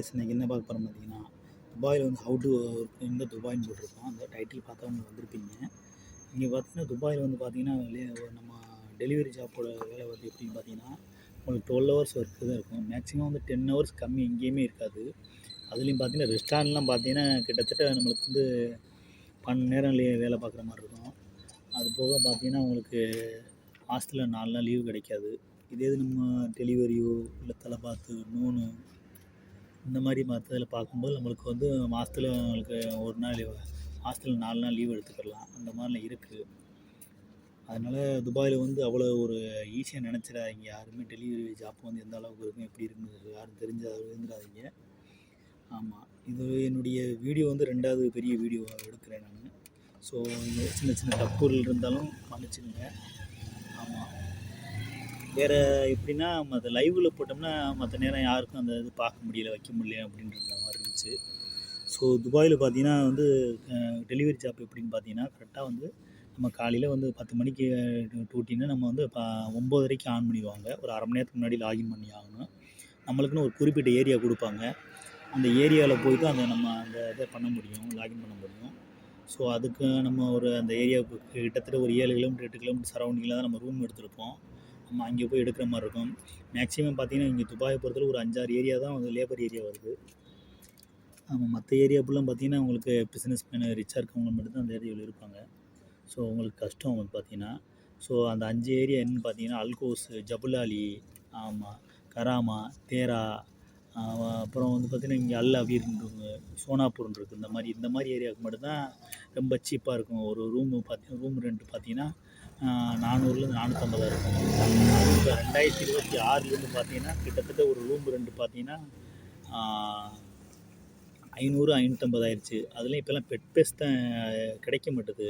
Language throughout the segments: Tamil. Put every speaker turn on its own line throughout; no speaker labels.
இன்னைக்கு என்ன பார்க்க போகிறோம் பார்த்தீங்கன்னா துபாயில் வந்து ஹவு டு இந்த துபாய்னு சொல்லியிருக்கோம் அந்த டைட்டில் பார்த்தவங்க வந்திருப்பீங்க. இங்கே பார்த்தீங்கன்னா துபாயில் வந்து பார்த்தீங்கன்னா நம்ம டெலிவரி ஜாப்போட வேலை வந்து எப்படின்னு பார்த்தீங்கன்னா உங்களுக்கு டுவெல் ஹவர்ஸ் ஒர்க்கு தான் இருக்கும். மேக்ஸிமம் வந்து டென் ஹவர்ஸ் கம்மி எங்கேயுமே இருக்காது. அதுலேயும் பார்த்தீங்கன்னா ரெஸ்டாரண்ட்லாம் பார்த்தீங்கன்னா கிட்டத்தட்ட நம்மளுக்கு வந்து பன்னெண்டு நேரம் வேலை பார்க்குற மாதிரி இருக்கும். அது போக பார்த்தீங்கன்னா உங்களுக்கு ஹாஸ்டலில் நாலு நாள் லீவு கிடைக்காது. இதே இது நம்ம டெலிவரியோ இல்லை தலை பார்த்து நூனு இந்த மாதிரி மற்றதில் பார்க்கும்போது நம்மளுக்கு வந்து மாதத்துல நம்மளுக்கு ஒரு நாள் மாதத்தில் நாலு நாள் லீவ் எடுத்துக்கிடலாம் அந்த மாதிரிலாம் இருக்குது அதனால் துபாயில் வந்து அவ்வளோ ஒரு ஈஸியாக நினச்சிடாதீங்க. யாருமே டெலிவரி ஜாப் வந்து எந்த அளவுக்கு இருக்கும் எப்படி இருக்குன்னு யாரும் தெரிஞ்சால் இருந்துடாதீங்க. ஆமாம் இது என்னுடைய வீடியோ வந்து ரெண்டாவது பெரிய வீடியோ எடுக்கிறேன் நான். ஸோ இந்த சின்ன சின்ன தப்புகள் இருந்தாலும் மன்னிச்சுக்கோங்க ஆமாம் வேறு எப்படின்னா மற்ற லைவில் போட்டோம்னா மற்ற நேரம் யாருக்கும் அந்த இது பார்க்க முடியல வைக்க முடியல அப்படின்ற மாதிரி இருந்துச்சு. ஸோ துபாயில் பார்த்தீங்கன்னா வந்து டெலிவரி ஜாப் எப்படின்னு பார்த்தீங்கன்னா கரெக்டாக வந்து நம்ம காலையில் வந்து பத்து மணிக்கு டூட்டின்னா நம்ம வந்து இப்போ ஒம்போதரைக்கு ஆன் பண்ணிடுவாங்க. ஒரு அரை மணி நேரத்துக்கு முன்னாடி லாகின் பண்ணி ஆகணும். நம்மளுக்குன்னு ஒரு குறிப்பிட்ட ஏரியா கொடுப்பாங்க. அந்த ஏரியாவில் போயிட்டு அந்த நம்ம அந்த இதை பண்ண முடியும் லாகின் பண்ண முடியும். ஸோ அதுக்கு நம்ம ஒரு அந்த ஏரியாவுக்கு கிட்டத்தட்ட ஒரு ஏழு கிலோமீட்டர் எட்டு கிலோமீட்டர் சரௌண்டிங்கில் தான் நம்ம ரூம் எடுத்திருப்போம். நம்ம அங்கே போய் எடுக்கிற மாதிரி இருக்கும். மேக்ஸிமம் பார்த்தீங்கன்னா இங்கே துபாயை பொறுத்தவரை ஒரு அஞ்சாறு ஏரியா தான் வந்து லேபர் ஏரியா வருது. ஆமாம் மற்ற ஏரியா ஃபுல்லாக பார்த்தீங்கன்னா உங்களுக்கு பிஸ்னஸ் மேனு ரிச்சாக இருக்கவங்க மட்டும்தான் அந்த ஏரியாவில் இருப்பாங்க. ஸோ உங்களுக்கு கஷ்டம் வந்து பார்த்தீங்கன்னா ஸோ அந்த அஞ்சு ஏரியா என்னென்னு பார்த்தீங்கன்னா அல்கோஸ் ஜபுலாலி ஆமாம் கராமா தேரா அப்புறம் வந்து பார்த்திங்கன்னா இங்கே அல் அவீர்ன்றது சோனாப்பூர்னு இருக்குது இந்த மாதிரி இந்த மாதிரி ஏரியாவுக்கு மட்டும்தான் ரொம்ப சீப்பாக இருக்கும். ஒரு ரூமு பார்த்திங்கன்னா ரூம் ரெண்ட் பார்த்தீங்கன்னா நானூறுலேருந்து நானூற்றம்பதாக இருக்கும். இப்போ ரெண்டாயிரத்தி இருபத்தி ஆறுலேருந்து பார்த்தீங்கன்னா கிட்டத்தட்ட ஒரு ரூம் ரெண்டு பார்த்தீங்கன்னா ஐநூறு ஐநூற்றம்பது ஆயிடுச்சு அதுலேயும் இப்போல்லாம் பெட் பேஸ் தான் கிடைக்க மாட்டுது.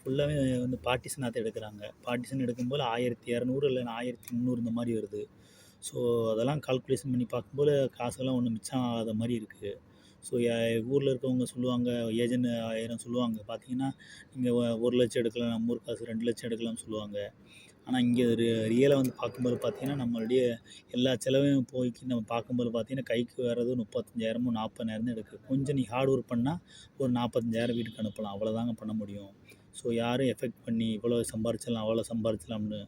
ஃபுல்லாகவே வந்து பார்ட்டிஷனாக தான் எடுக்கிறாங்க. பார்ட்டிஷன் எடுக்கும்போது ஆயிரத்தி இரநூறு இல்லை ஆயிரத்தி முந்நூறு இந்த மாதிரி வருது. ஸோ அதெல்லாம் கால்குலேஷன் பண்ணி பார்க்கும்போது காசெல்லாம் ஒன்றும் மிச்சம் ஆகாத மாதிரி இருக்குது ஸோ ஊரில் இருக்கவங்க சொல்லுவாங்க ஏஜென்ட் ஆயிரம் சொல்லுவாங்க. பார்த்தீங்கன்னா இங்கே ஒரு லட்சம் எடுக்கலாம் நம்ம ஊர் காசு ரெண்டு லட்சம் எடுக்கலாம்னு சொல்லுவாங்க. ஆனால் இங்கே ரி ரியலாக வந்து பார்க்கும்போது பார்த்தீங்கன்னா நம்மளுடைய எல்லா செலவையும் போய்க்கு நம்ம பார்க்கும்போது பார்த்தீங்கன்னா கைக்கு வர்றது முப்பத்தஞ்சாயிரமோ நாற்பதாயிரம் தான் எடுக்குது. கொஞ்சம் நீ ஹார்ட் ஒர்க் பண்ணால் ஒரு நாற்பத்தஞ்சாயிரம் வீட்டுக்கு அனுப்பலாம். அவ்வளோதாங்க பண்ண முடியும். ஸோ யாரும் எஃபெக்ட் பண்ணி இவ்வளோ சம்பாரிச்சிடலாம் அவ்வளோ சம்பாரிச்சலாம்னு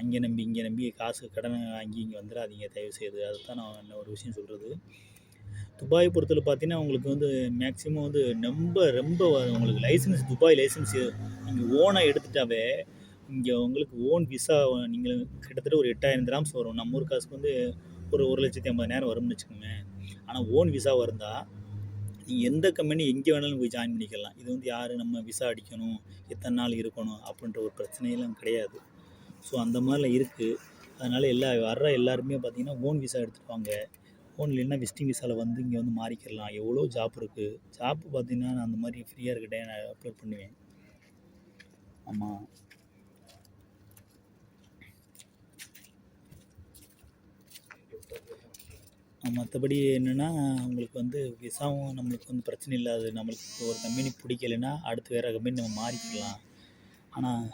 அங்கே நம்பி இங்கே நம்பி காசு கடனை வாங்கி இங்கே வந்துடாதீங்க. தயவு செய்து. அதுதான் நான் ஒரு விஷயம் சொல்கிறது துபாய் பொறுத்தவரை பார்த்தீங்கன்னா உங்களுக்கு வந்து மேக்ஸிமம் வந்து ரொம்ப ரொம்ப உங்களுக்கு லைசன்ஸ் துபாய் லைசன்ஸ் நீங்கள் ஓனாக எடுத்துட்டாவே இங்கே உங்களுக்கு ஓன் விசா நீங்கள் கிட்டத்தட்ட ஒரு எட்டாயிரம் கிராம்ஸ் வரும். நம்ம ஊர் காசுக்கு வந்து ஒரு ஒரு லட்சத்தி ஐம்பதாயிரம் வரும்னு வச்சுக்கோங்க ஆனால் ஓன் விசா இருந்தால் நீங்கள் எந்த கம்பெனி எங்கே வேணாலும் போய் ஜாயின் பண்ணிக்கலாம். இது வந்து யார் நம்ம விசா அடிக்கணும் எத்தனை நாள் இருக்கணும் அப்படின்ற ஒரு பிரச்சனையெல்லாம் கிடையாது. ஸோ அந்த மாதிரிலாம் இருக்குது அதனால் எல்லா வர்ற எல்லாருமே பார்த்திங்கன்னா ஓன் விசா எடுத்துருப்பாங்க ஃபோன் இல்லைன்னா விசிட்டிங் விசாவில் வந்து இங்கே வந்து மாறிக்கிடலாம்? எவ்வளோ ஜாப் இருக்குது ஜாப் பார்த்திங்கன்னா நான் அந்த மாதிரி ஃப்ரீயாக இருக்கட்டே நான் அப்லோட் பண்ணுவேன். ஆமாம் மற்றபடி என்னென்னா உங்களுக்கு வந்து விசாவும் நம்மளுக்கு வந்து பிரச்சனை இல்லாது நம்மளுக்கு ஒரு கம்பெனி பிடிக்கலைன்னா அடுத்து வேறு கம்பெனி நம்ம மாறிக்கலாம் ஆனால்